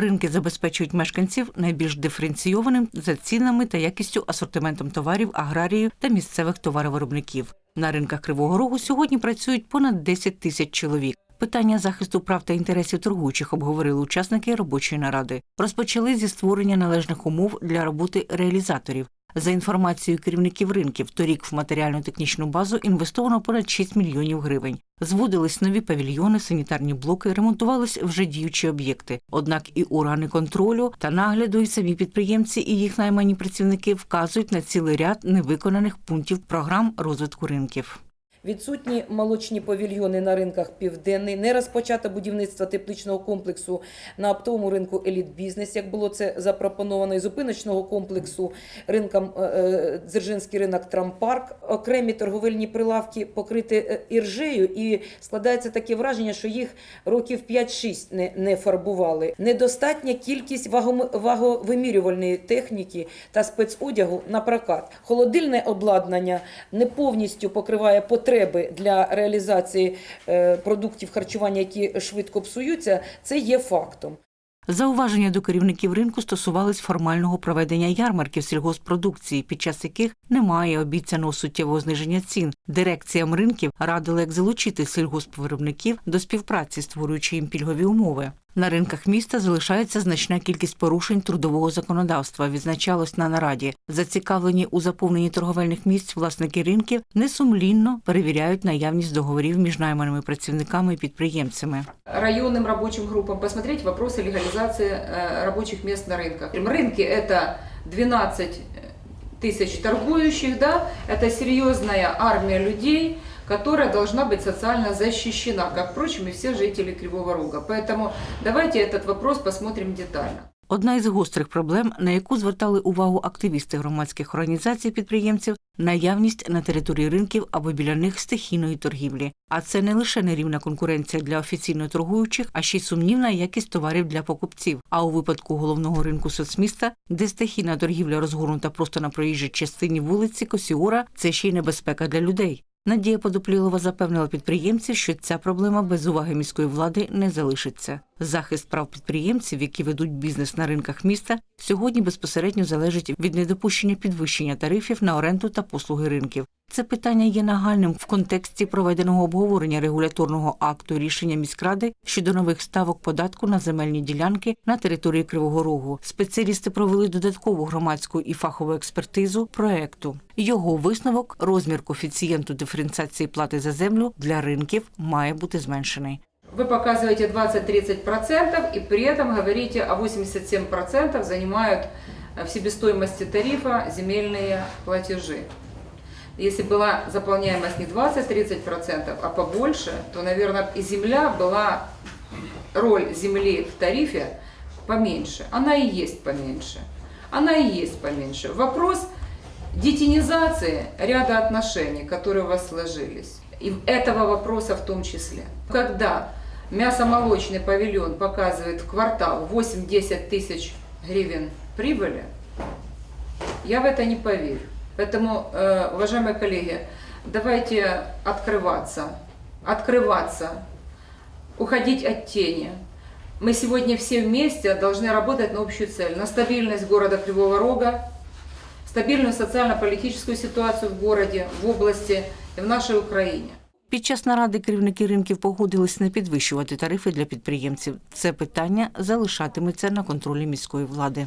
Ринки забезпечують мешканців найбільш диференційованим за цінами та якістю асортиментом товарів аграріїв та місцевих товаровиробників. На ринках Кривого Рогу сьогодні працюють понад 10 тисяч чоловік. Питання захисту прав та інтересів торгуючих обговорили учасники робочої наради. Розпочали зі створення належних умов для роботи реалізаторів. За інформацією керівників ринків, торік в матеріально-технічну базу інвестовано понад 6 мільйонів гривень. Зводились нові павільйони, санітарні блоки, ремонтувались вже діючі об'єкти. Однак і органи контролю та нагляду, і самі підприємці і їх наймані працівники вказують на цілий ряд невиконаних пунктів програм розвитку ринків. Відсутні молочні павільйони на ринках Південний, не розпочато будівництво тепличного комплексу на оптовому ринку Еліт Бізнес, як було це запропоновано, і зупиночного комплексу ринком е, е, Дзержинський ринок Трампарк. Окремі торговельні прилавки покриті е, іржею, і складається таке враження, що їх років 5-6 не, не фарбували. Недостатня кількість ваговимірювальної техніки та спецодягу на прокат. Холодильне обладнання не повністю покриває потреби для реалізації е, продуктів харчування, які швидко псуються. Це є фактом. Зауваження до керівників ринку стосувались формального проведення ярмарків сільгоспродукції, під час яких немає обіцяного суттєвого зниження цін. Дирекціям ринків радили як залучити сільгоспвиробників до співпраці, створюючи їм пільгові умови На ринках міста залишається значна кількість порушень трудового законодавства. Відзначалось на нараді. Зацікавлені у заповненні торговельних місць власники ринків несумлінно перевіряють наявність договорів між найманими працівниками і підприємцями. районным рабочим группам посмотреть вопросы легализации э, рабочих мест на рынках. Рынки это 12 тысяч торгующих, да, это серьезная армия людей, которая должна быть социально защищена, как, впрочем, и все жители Кривого Рога. Поэтому давайте этот вопрос посмотрим детально. Одна із гострих проблем, на яку звертали увагу активісти громадських організацій підприємців, наявність на території ринків або біля них стихійної торгівлі. А це не лише нерівна конкуренція для офіційно торгуючих, а ще й сумнівна якість товарів для покупців. А у випадку головного ринку соцміста, де стихійна торгівля розгорнута просто на проїжджій частині вулиці Косіора, це ще й небезпека для людей. Надія Подоплілова запевнила підприємців, що ця проблема без уваги міської влади не залишиться. Захист прав підприємців, які ведуть бізнес на ринках міста, сьогодні безпосередньо залежить від недопущення підвищення тарифів на оренду та послуги ринків. Це питання є нагальним в контексті проведеного обговорення регуляторного акту рішення міськради щодо нових ставок податку на земельні ділянки на території Кривого Рогу. Спеціалісти провели додаткову громадську і фахову експертизу проекту. Його висновок розмір коефіцієнту диференціації плати за землю для ринків має бути зменшений. Вы показываете 20-30% и при этом говорите, а 87% занимают э, в себестоимости тарифа земельные платежи. Если была заполняемость не 20-30%, а побольше, то, наверное, и земля была, роль земли в тарифе поменьше. Она и есть поменьше. Она и есть поменьше. Вопрос детинизации ряда отношений, которые у вас сложились. И этого вопроса в том числе. Когда мясомолочный павильон показывает в квартал 8-10 тысяч гривен прибыли, я в это не поверю. Поэтому, э, уважаемые коллеги, давайте открываться, открываться, уходить от тени. Мы сегодня все вместе должны работать на общую цель, на стабильность города Кривого Рога, стабильную социально-политическую ситуацию в городе, в области и в нашей Украине. Під час наради керівники ринків погодились не підвищувати тарифи для підприємців. Це питання залишатиметься на контролі міської влади.